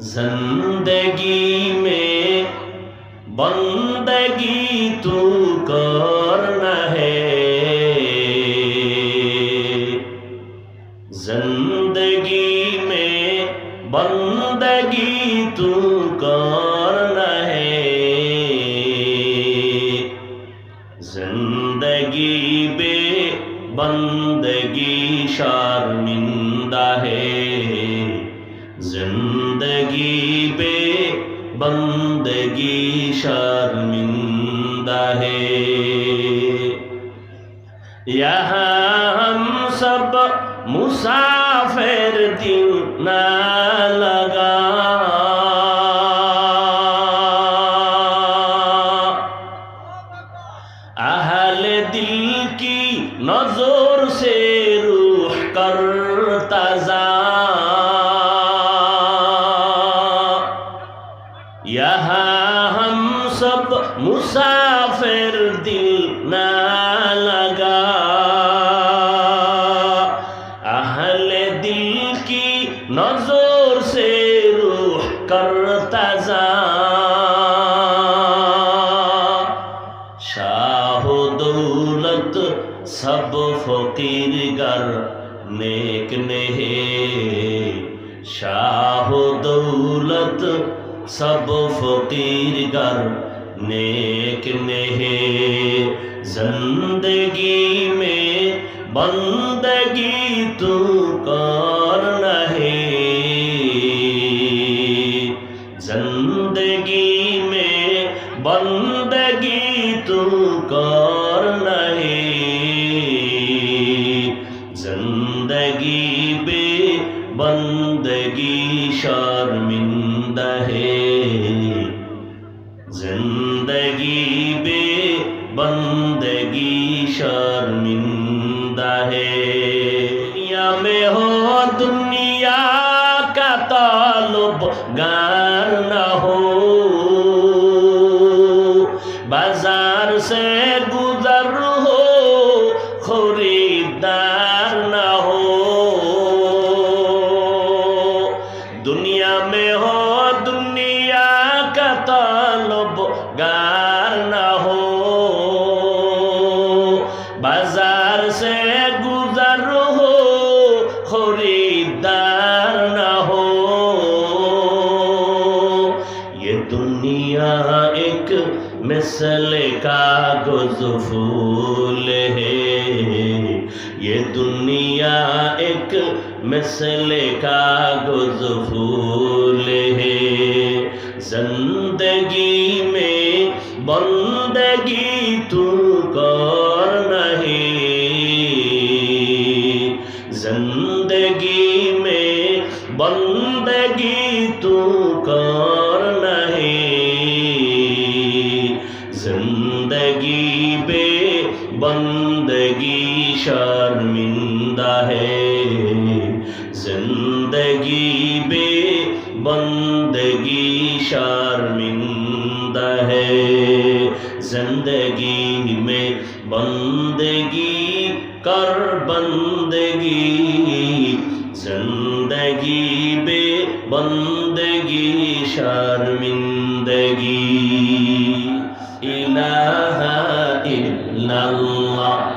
زندگی میں بندگی تو کرنا ہے۔ زندگی میں بندگی تو کرنا ہے۔ زندگی بے بندگی شارنا زندگی بے بندگی شرمندہ ہے۔ یہاں ہم سب مسافر دن نہ لگا۔ اہل دل کی نظر سے روح کر تازہ کر تزا شاہ دولت سب فقیر گر نیک نہیں شاہ دولت سب فقیر گر نیک نہیں زندگی میں بندگی تو کا बाजार से गुजर हो खरीदार न हो दुनिया में हो दुनिया का तालब गार न हो ایک مثل کا گزفول ہے۔ یہ دنیا ایک مثل کا گزفول ہے۔ زندگی میں بندگی تو غور نہیں۔ زندگی میں بندگی تو शर्मिंदा है जिंदगी बे बंदगी शर्मिंदा है जिंदगी में बंदगी कर बंदगी जिंदगी बे बंदगी शर्मिंदगी इलाहा इल्लल्लाह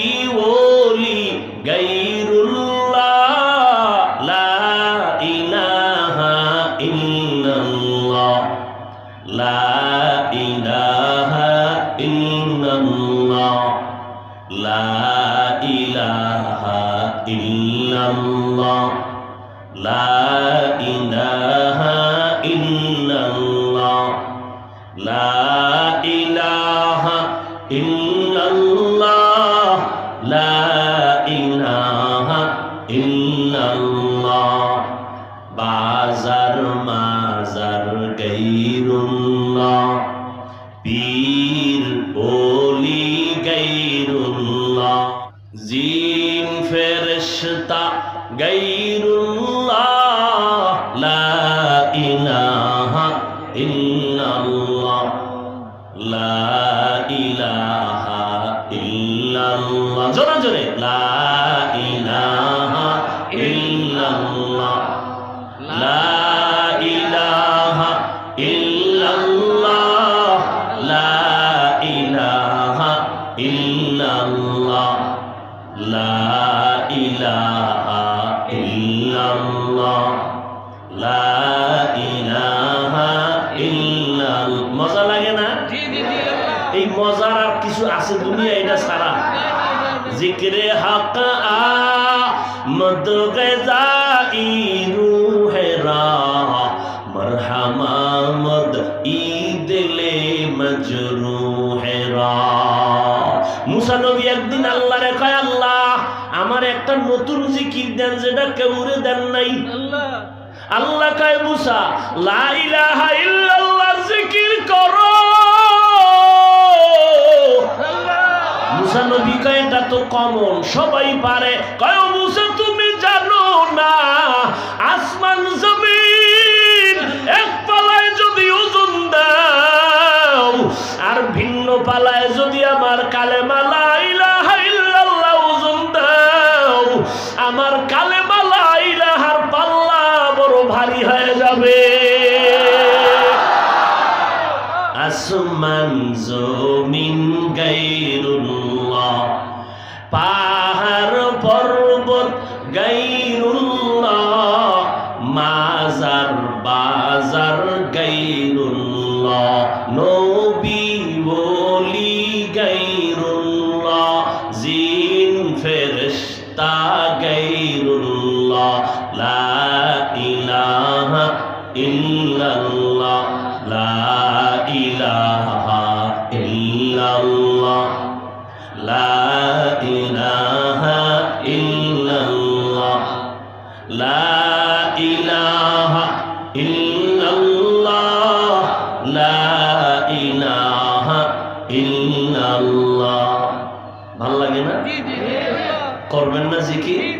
ইল্লাল্লাহ লা ইলাহা ইল্লাল্লাহ বাজার মাজার গৈরুল্লাহ পীর ওলি গৈরুল্লাহ জিন ফেরেশতা গাইরুল্লাহ, লা ইলাহা ইল্লাল্লাহ, লা ইলাহা ইল্লাল্লাহ। জোরে জোরে, লা ইলাহা ইল্লাল্লাহ, লা ইলাহা ইল্লাল্লাহ, লা ইলাহা ইল্লাল্লাহ। ইল্লাল মজা লাগে না? এই মজার আর কিছু আছে দুনিয়া এটা সারা জিক্রে হক আ মদ গজাই রূহ রা। মরহমা মদ ঈদলে মজরুহ রা। মুসা নবী একদিন আল্লাহরে কয় আল্লাহ আমার একটা নতুন জিকির দেন যেটা কেউরে দেন নাই। আল্লাহ। কয় মুসা লা ইলাহা ইল্লাল্লাহ জিকির করো। মুসা নবী কয় এটা তো কমন সবাই পারে। কয় আসমান জমিন গাইরুল্লাহ। পাহাড় পর্বত গাইরুল্লাহ। মাজার বাজার গাইরুল্লাহ। নবী, বলি গাইরুল্লাহ। জিন, ফেরেশতা গাইরুল্লাহ। লা ইলাহা ইল্লাল্লাহ লা ইলাহা ইল্লাল্লাহ লা ইলাহা ইল্লাল্লাহ লা ইলাহা ইল্লাল্লাহ লা ইলাহা ইল্লাল্লাহ। ভালো লাগে না? করবেন না জিকির?